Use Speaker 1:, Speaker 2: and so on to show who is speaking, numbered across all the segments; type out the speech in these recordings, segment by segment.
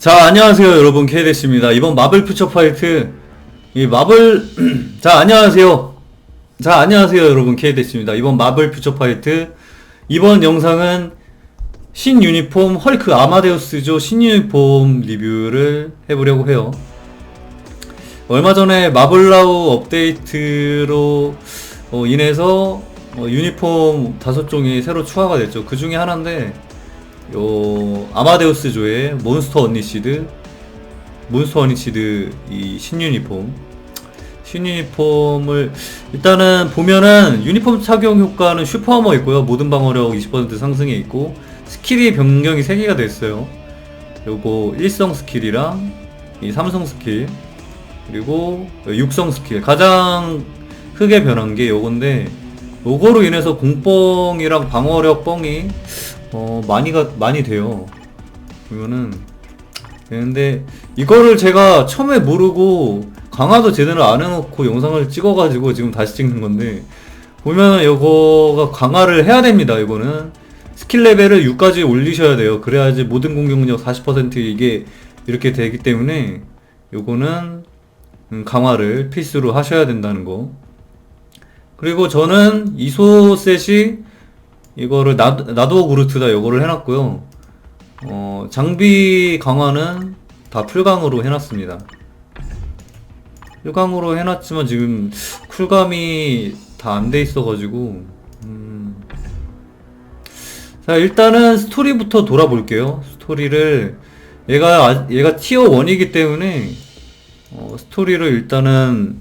Speaker 1: 자, 안녕하세요, 여러분. 케이데스입니다. 이번 마블 퓨처 파이트, 이 마블, 자, 안녕하세요. 자, 안녕하세요, 여러분. 케이데스입니다. 이번 마블 퓨처 파이트, 이번 영상은 신 유니폼 헐크 아마데우스조 신 유니폼 리뷰를 해보려고 해요. 얼마 전에 마블라우 업데이트로 어, 인해서 어, 유니폼 다섯 종이 새로 추가가 됐죠. 그 중에 하나인데, 요 아마데우스 조의 몬스터 언니시드 몬스터 언니시드 이 신유니폼. 신유니폼을 일단은 보면은 유니폼 착용 효과는 슈퍼하머 있고요. 모든 방어력 20% 상승에 있고 스킬이 변경이 3개가 됐어요. 요거 일성 스킬이랑 이 삼성 스킬 그리고 육성 스킬. 가장 크게 변한 게 요건데 요거로 인해서 공뻥이랑 방어력 뻥이 어 많이가 많이 돼요. 보면은. 되는데 이거를 제가 처음에 모르고 강화도 제대로 안 해놓고 영상을 찍어가지고 지금 다시 찍는 건데 보면은 이거가 강화를 해야 됩니다 이거는. 스킬 레벨을 6까지 올리셔야 돼요. 그래야지 모든 공격력 40% 이게 이렇게 되기 때문에 요거는 음, 강화를 필수로 하셔야 된다는 거. 그리고 저는 이소 셋이 이거를 나, 나도 그루트다 이거를 해놨고요. 어, 장비 강화는 다 풀강으로 해놨습니다. 풀강으로 해놨지만 지금 쿨감이 다 안 돼 있어가지고 음. 자 일단은 스토리부터 돌아볼게요. 스토리를 얘가 아- 얘가 티어 1이기 때문에 어, 스토리를 일단은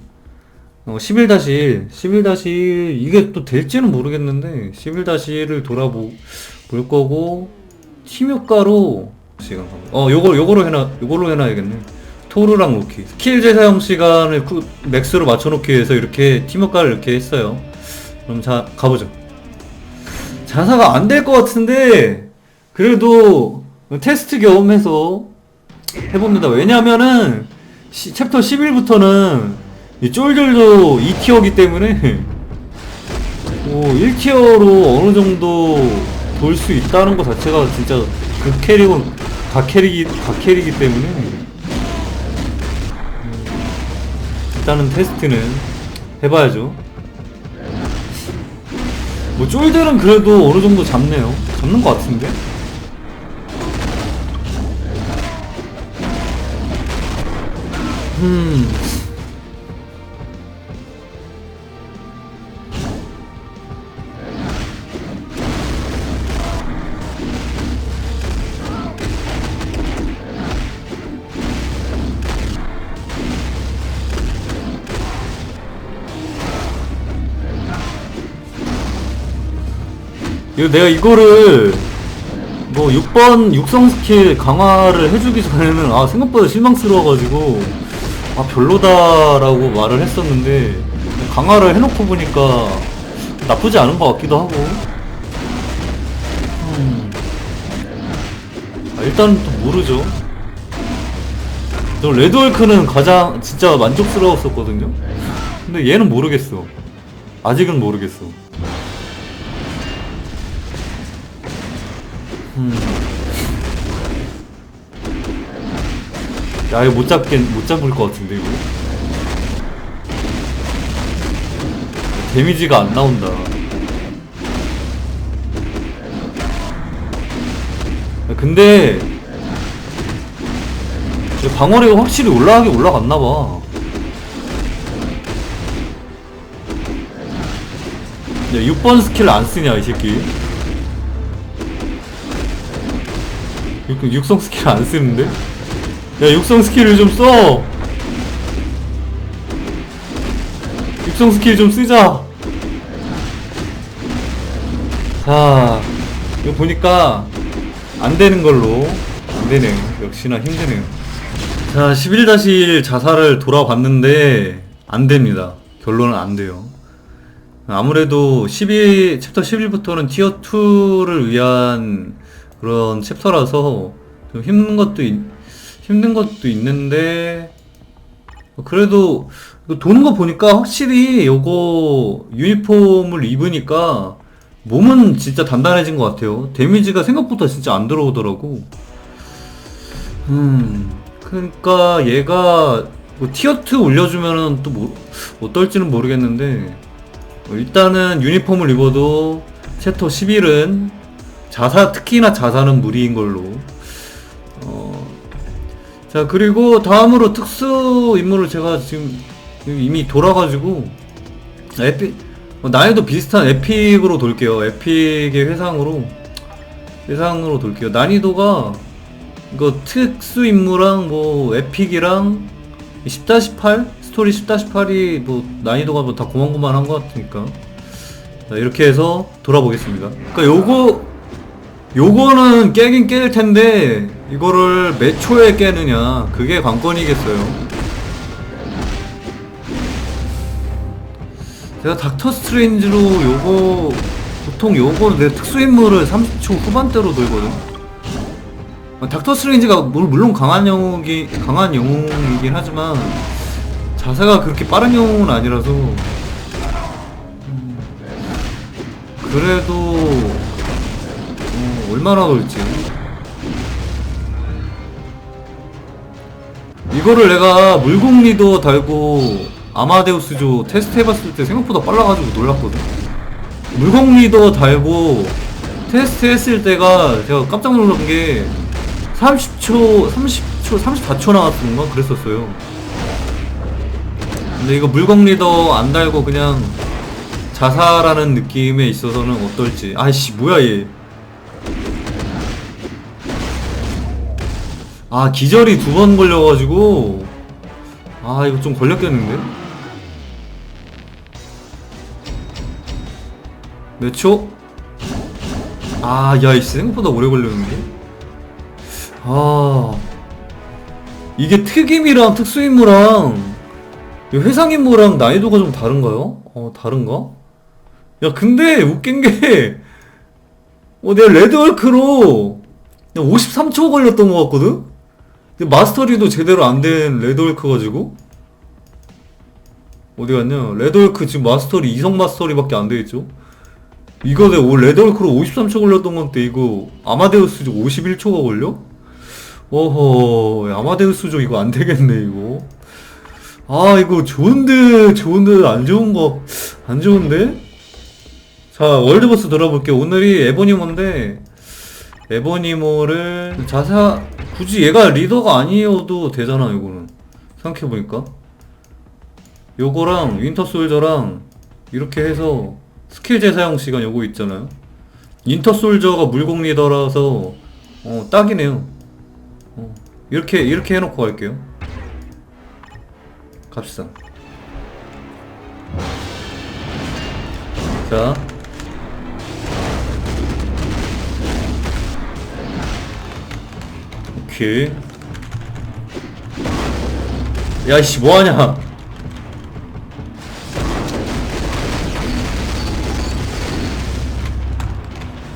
Speaker 1: 어, 11-1, 11-1 이게 또 될지는 모르겠는데 11-1을 돌아볼 볼 거고 팀 효과로 시간 어 요거 요거로 해놔 요걸로 해놔야겠네. 토르랑 로키 스킬 재사용 시간을 구- 맥스로 맞춰놓기 위해서 이렇게 팀 효과를 이렇게 했어요. 그럼 자 가보죠. 자사가 안 될 것 같은데 그래도 테스트 경험해서 해봅니다. 왜냐면은 시- 챕터 11부터는 이 쫄쫄도 2티어기 때문에 오 1티어로 어느 정도 돌 수 있다는 것 자체가 진짜 그 캐릭은 각 캐릭이 각 캐릭이기 때문에 음, 일단은 테스트는 해봐야죠. 뭐 쫄들은 그래도 어느 정도 잡네요. 잡는 것 같은데. 음. 이거 내가 이거를 뭐 6번 육성 스킬 강화를 해주기 전에는 아 생각보다 실망스러워가지고 아 별로다라고 말을 했었는데 강화를 해놓고 보니까 나쁘지 않은 것 같기도 하고. 음. 아, 일단은 또 모르죠. 저 레드월크는 가장 진짜 만족스러웠었거든요. 근데 얘는 모르겠어. 아직은 모르겠어 야 이거 못 잡겠 못 잡을 것 같은데 이거? 데미지가 안 나온다. 야, 근데 방어력이 확실히 올라가게 올라갔나봐. 야 6번 스킬 안 쓰냐 이 새끼 육, 육성 스킬 안 쓰는데? 야 육성 스킬을 좀 써! 육성 스킬 좀 쓰자! 자 이거 보니까 안 되는 걸로 안 되네요 역시나 힘드네요 자 11-1 자살을 돌아봤는데 안 됩니다 결론은 안 돼요 아무래도 12 챕터 11부터는 티어 2를 위한 그런 챕터라서 좀 힘든 것도 있, 힘든 것도 있는데 그래도 이거 도는 거 보니까 확실히 요거 유니폼을 입으니까 몸은 진짜 단단해진 것 같아요. 데미지가 생각보다 진짜 안 들어오더라고. 음, 그러니까 얘가 뭐 티어 2 올려주면은 또 뭐, 어떨지는 모르겠는데 어, 일단은 유니폼을 입어도 챕터 11은 자사 특히나 자사는 무리인 걸로. 어, 자 그리고 다음으로 특수 임무를 제가 지금 이미 돌아가지고 에픽 어, 난이도 비슷한 에픽으로 돌게요. 에픽의 회상으로 회상으로 돌게요. 난이도가 이거 특수 임무랑 뭐 에픽이랑 10-8 스토리 10-8이 뭐 난이도가 뭐 다 고만고만한 것 같으니까 자, 이렇게 해서 돌아보겠습니다. 그러니까 요거 요거는 깨긴 깰 텐데 이거를 몇 초에 깨느냐 그게 관건이겠어요. 제가 닥터 스트레인지로 요거 보통 요거는 내 특수 임무를 30초 후반대로 돌거든. 어, 닥터 스트레인지가 물- 물론 강한 영웅이 강한 영웅이긴 하지만 자세가 그렇게 빠른 영웅은 아니라서 음, 그래도 어, 얼마나 걸지 이거를 내가 물공 리더 달고 아마데우스조 테스트 해봤을 때 생각보다 빨라가지고 놀랐거든 물공 리더 달고 테스트 했을 때가 제가 깜짝 놀란 게 30초, 30초, 34초 나왔던 건가? 그랬었어요. 근데 이거 물건 리더 안 달고 그냥 자살하는 느낌에 있어서는 어떨지. 아이씨, 뭐야, 얘. 아, 기절이 두 번 걸려가지고. 아, 이거 좀 걸렸겠는데? 몇 초? 아, 야, 이 생각보다 오래 걸렸는데? 아 이게 특임이랑 특수임무랑 이 회상임무랑 난이도가 좀 다른가요? 어 다른가? 야 근데 웃긴 게 어, 내가 레드월크로 53초 걸렸던 것 같거든? 근데 마스터리도 제대로 안 된 레드월크 가지고 어디 갔냐? 레드월크 지금 마스터리 이성 마스터리밖에 안 되겠죠? 이거 올 레드월크로 53초 걸렸던 건데 이거 아마데우스 51초가 걸려? 어허 아마데우스죠 이거 안 되겠네 이거 아 이거 좋은데 좋은데 안 좋은 거 안 좋은데 자 월드버스 들어볼게요 오늘이 에보니모인데 에보니모를 자사 굳이 얘가 리더가 아니어도 되잖아 이거는 생각해보니까 요거랑 윈터 솔저랑 이렇게 해서 스킬 재사용 시간 요거 있잖아요 윈터 솔저가 물공 리더라서 어 딱이네요 어, 이렇게 이렇게 해놓고 갈게요. 갑시다. 자. 오케이. 야이씨 뭐하냐?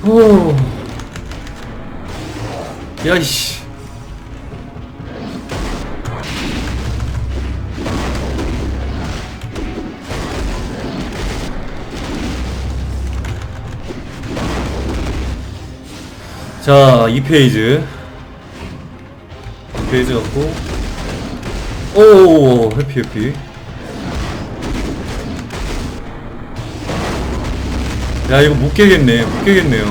Speaker 1: 오. 야이씨. 자, 2페이지. 2페이지 갖고. 오, 해피, 해피. 야, 이거 못 깨겠네. 못 깨겠네요.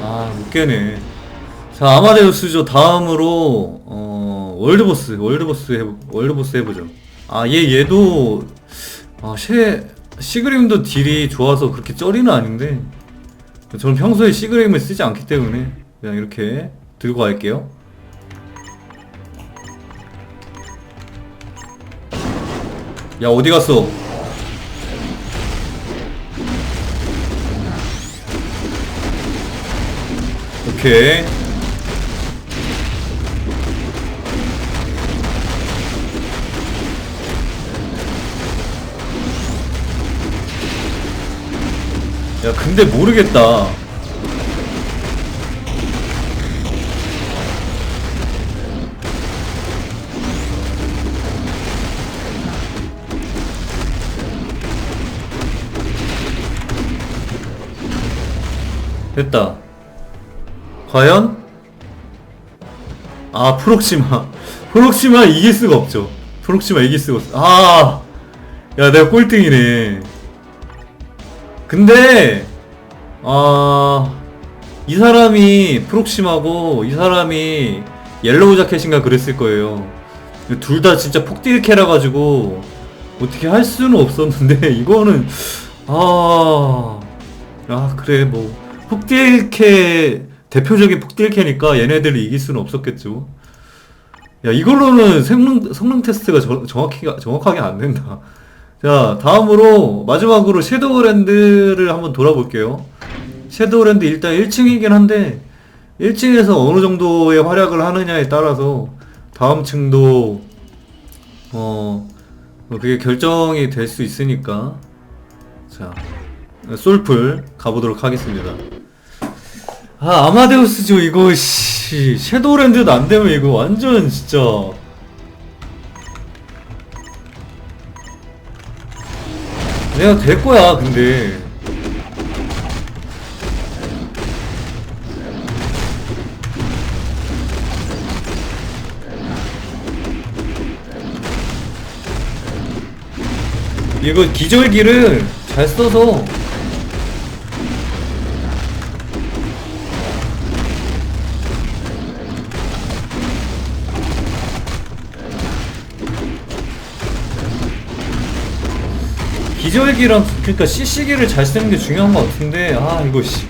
Speaker 1: 아, 못 깨네. 자, 아마데우스죠. 다음으로, 어, 월드보스, 월드보스 해, 월드보스 해보죠. 아, 얘, 얘도, 아, 쉐, 시그림도 딜이 좋아서 그렇게 쩌리는 아닌데, 저는 평소에 시그림을 쓰지 않기 때문에, 그냥 이렇게 들고 갈게요. 야, 어디 갔어? 오케이. 야, 근데 모르겠다. 됐다. 과연? 아 프록시마 프록시마 이길 수가 없죠 프록시마 이길 수가 없어 아 야 내가 꼴등이네 근데 아, 이 사람이 프록심하고 이 사람이 옐로우 자켓인가 그랬을 거예요. 둘 다 진짜 폭딜캐라 가지고 어떻게 할 수는 없었는데 이거는 아, 아 그래 뭐 폭딜캐 대표적인 폭딜캐니까 얘네들이 이길 수는 없었겠죠. 야 이걸로는 성능 성능 테스트가 저- 정확히 정확하게 안 된다. 자 다음으로 마지막으로 섀도우랜드를 한번 돌아볼게요. 섀도우랜드 일단 1층이긴 한데 1층에서 어느 정도의 활약을 하느냐에 따라서 다음 층도 어뭐 그게 결정이 될 수 있으니까 자 솔풀 가보도록 하겠습니다. 아 아마데우스죠 이거 씨. 섀도우랜드도 안 되면 이거 완전 진짜. 내가 될 거야 근데. 이거 기절기를 잘 써서 기절기랑 그러니까 CC기를 잘 쓰는 게 중요한 것 같은데 아 이거 씨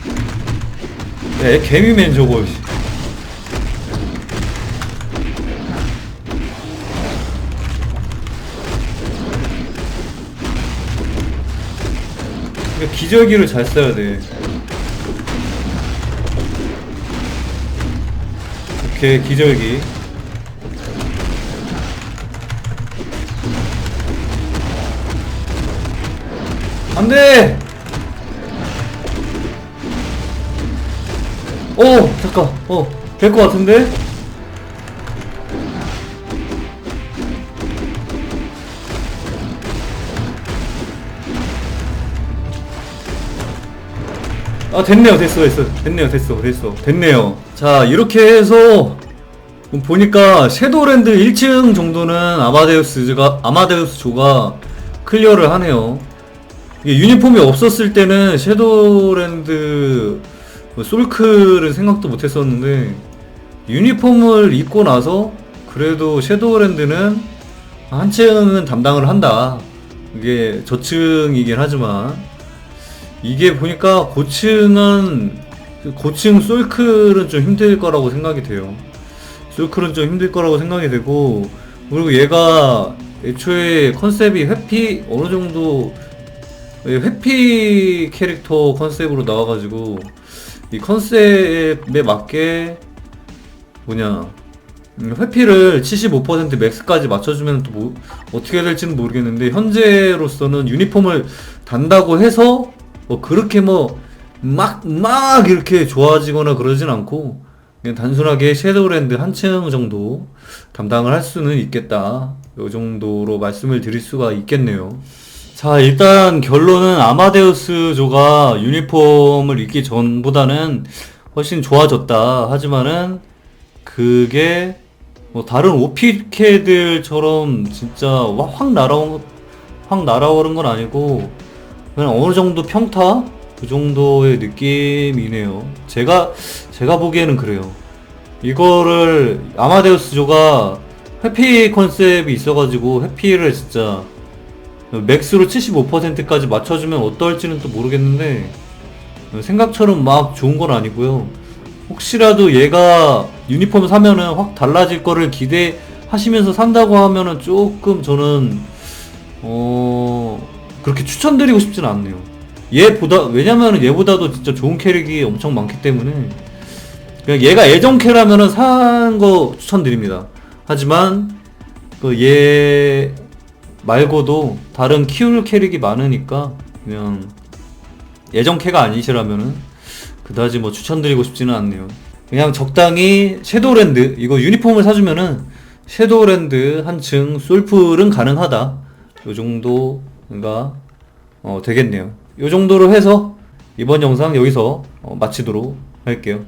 Speaker 1: 야, 얘 개미맨 저거 씨. 그러니까 기절기를 잘 써야 돼. 오케이 기절기. 안돼. 오 잠깐. 어될 것 같은데. 아 됐네요. 됐어 됐어. 됐네요. 됐어 됐어. 됐네요. 자 이렇게 해서 보니까 섀도우랜드 1층 정도는 아마데우스 가 아마데우스 조가 클리어를 하네요 이게 유니폼이 없었을 때는 섀도우랜드 뭐 솔클은 생각도 못 했었는데 유니폼을 입고 나서 그래도 섀도우랜드는 한층은 담당을 한다 이게 저층이긴 하지만 이게 보니까 고층은 고층 솔클은 좀 힘들 거라고 생각이 돼요. 솔클은 좀 힘들 거라고 생각이 되고 그리고 얘가 애초에 컨셉이 회피 어느 정도 회피 캐릭터 컨셉으로 나와가지고 이 컨셉에 맞게 뭐냐 음, 회피를 75% 맥스까지 맞춰주면 또 뭐, 어떻게 될지는 모르겠는데 현재로서는 유니폼을 단다고 해서 뭐 그렇게 뭐막막 이렇게 좋아지거나 그러진 않고 그냥 단순하게 섀도우랜드 한층 정도 담당을 할 수는 있겠다. 요 정도로 말씀을 드릴 수가 있겠네요. 자, 일단 결론은 아마데우스 조가 유니폼을 입기 전보다는 훨씬 좋아졌다. 하지만은 그게 뭐 다른 오피캐들처럼 진짜 와- 확 날아온 확 날아오른 건 아니고 그냥 어느 정도 평타 그 정도의 느낌이네요. 제가 제가 보기에는 그래요. 이거를 아마데우스 조가 회피 컨셉이 있어가지고 회피를 진짜 맥스로 75%까지 맞춰주면 어떨지는 또 모르겠는데 생각처럼 막 좋은 건 아니고요. 혹시라도 얘가 유니폼 사면은 확 달라질 거를 기대하시면서 산다고 하면은 조금 저는 어 그렇게 추천드리고 싶지는 않네요. 얘보다 왜냐면은 얘보다도 진짜 좋은 캐릭이 엄청 많기 때문에 그냥 얘가 애정 캐라면은 산 거 추천드립니다. 하지만 그얘 말고도 다른 키울 캐릭이 많으니까 그냥 예정 캐가 아니시라면은 그다지 뭐 추천드리고 싶지는 않네요. 그냥 적당히 섀도우랜드 이거 유니폼을 사주면은 섀도우랜드 한층 솔풀은 가능하다. 요 정도가 어, 되겠네요. 요 정도로 해서 이번 영상 여기서 어, 마치도록 할게요.